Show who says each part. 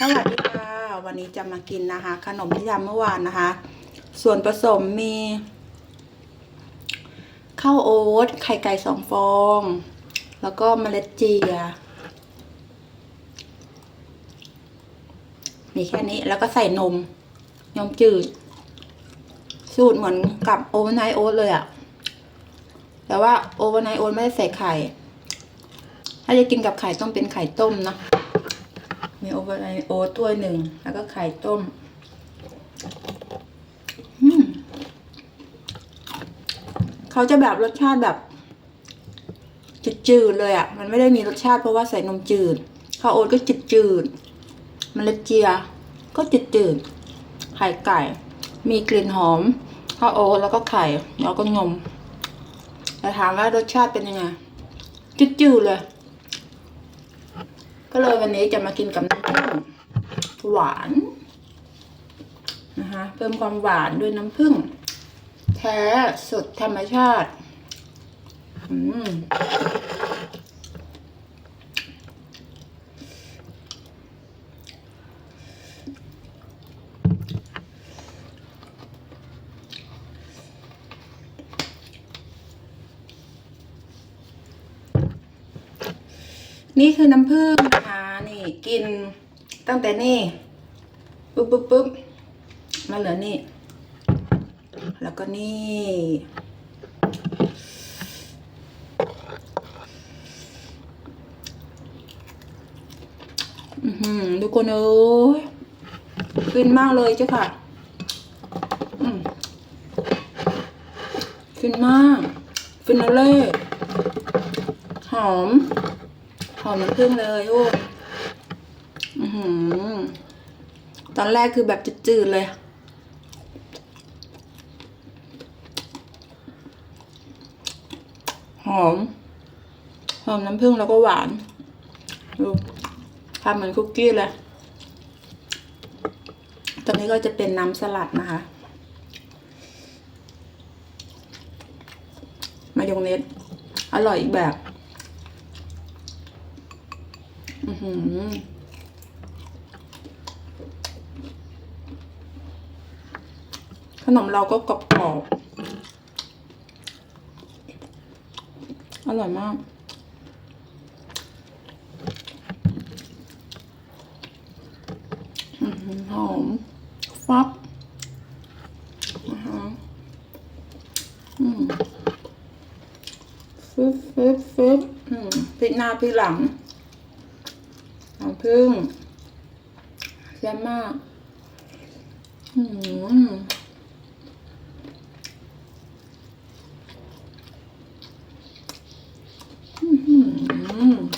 Speaker 1: สวัสดีค่ะ วันนี้จะมากินนะคะ ขนมที่ทำเมื่อวานนะคะ ส่วนผสมมีข้าวโอ๊ตไข่ไก่สองฟอง แล้วก็เมล็ดเจีย มีแค่นี้แล้วก็ใส่นม นมจืด สูตรเหมือนกับโอเวอร์ไนท์โอ๊ตเลยอะแต่ว่าโอเวอร์ไนท์โอ๊ตไม่ได้ใส่ไข่ ถ้าจะกินกับไข่ต้องเป็นไข่ต้มนะ มีโอเวอร์ไนโอตถ้วยหนึ่ง แล้วก็ไข่ต้มอืมเขาจะแบบรสชาติแบบจืดๆเลยอะ่ะ มันไม่ได้มีรสชาติเพราะว่าใส่นมจืดข้าวโอ๊ตก็จืดๆเมล็ดเจีย ก็จืดๆไข่ไก่ มีกลิ่นหอมข้าวโอ๊ตแล้วก็ไข่แล้วก็นมแต่ถามว่ารสชาติเป็นยังไงจืดๆเลย ก็เลยวันนี้จะมากินกับน้ำผึ้งหวานนะคะเพิ่มความหวานด้วยน้ำผึ้งแท้สดธรรมชาติ อืม นี่คือน้ำผึ้งนะคะนี่กินตั้งแต่นี่ปุ๊บปุ๊บปุ๊บมาเหลือนี่ แล้วก็นี่อือหือทุกคนเอ้ยฟินมากเลยเจ้าค่ะฟินมาก ฟินเล่หอม หอมน้ำผึ้งเลยโอ้อือหือ ตอนแรกคือแบบจืดๆเลย หอม หอมน้ำผึ้งแล้วก็หวานดูทำเหมือนคุกกี้เลย ตอนนี้ก็จะเป็นน้ำสลัดนะคะ มายองเนสอร่อยอีกแบบ ขนมเราก็กรอบๆอร่อยมากหอมฟับนะคะอืมฟึบฟึบฟึบพริกหน้าพริกหลัง น้ำผึ้งแซ่บมากอืมอืม